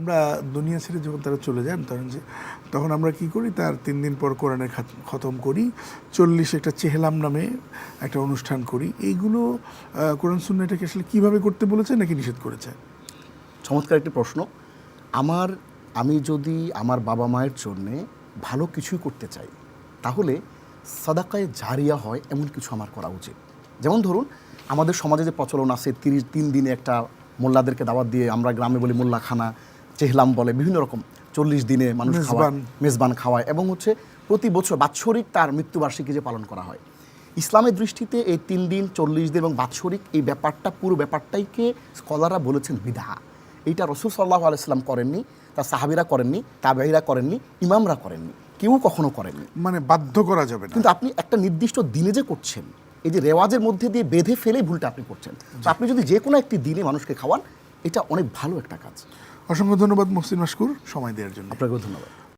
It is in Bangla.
আমরা দুনিয়া ছেড়ে যখন তারা চলে যান, তখন যে তখন আমরা কি করি? তার তিন দিন পর কোরআনের খাত- খতম করি। চল্লিশ একটা চেহলাম নামে একটা অনুষ্ঠান করি। এইগুলো কোরআন শূন্য এটাকে আসলে কীভাবে করতে বলেছে নাকি নিষেধ করেছে? চমৎকার একটি প্রশ্ন। আমার, আমি যদি আমার বাবা মায়ের জন্যে ভালো কিছুই করতে চাই, তাহলে সাদাকায় জারিয়া হয় এমন কিছু আমার করা উচিত। যেমন ধরুন, আমাদের সমাজে যে প্রচলন আছে, তিরিশ, তিন দিনে একটা মোল্লাদেরকে দাওয়াত দিয়ে আমরা গ্রামে বলি মোল্লাখানা চেহলাম বলে বিভিন্ন রকম চল্লিশ দিনে মানুষ খাওয়ায় মেজবান। খাওয়ায় এবং হচ্ছে প্রতি বছর বাৎসরিক তার মৃত্যুবার্ষিকী যে পালন করা হয়। ইসলামের দৃষ্টিতে এই তিন দিন চল্লিশ দিন এবং বাৎসরিক এই ব্যাপারটা পুরো ব্যাপারটাইকে স্কলাররা বলেছেন বিদাহা। এইটা রসুল সাল্লাহ আলাইসলাম করেননি তার সাহাবিরা করেননি তাবাইরা করেননি ইমামরা করেননি কেউ কখনো করেননি। মানে বাধ্য করা যাবে না। কিন্তু আপনি একটা নির্দিষ্ট দিনে যে করছেন এই যে রেওয়াজের মধ্যে দিয়ে বেঁধে ফেলেই ভুলটা আপনি করছেন। তো আপনি যদি যে কোনো একটি দিনে মানুষকে খাওয়ান এটা অনেক ভালো একটা কাজ। অসংখ্য ধন্যবাদ মহসিন মাসকুর সময় দেওয়ার জন্য। আপনাকেও ধন্যবাদ।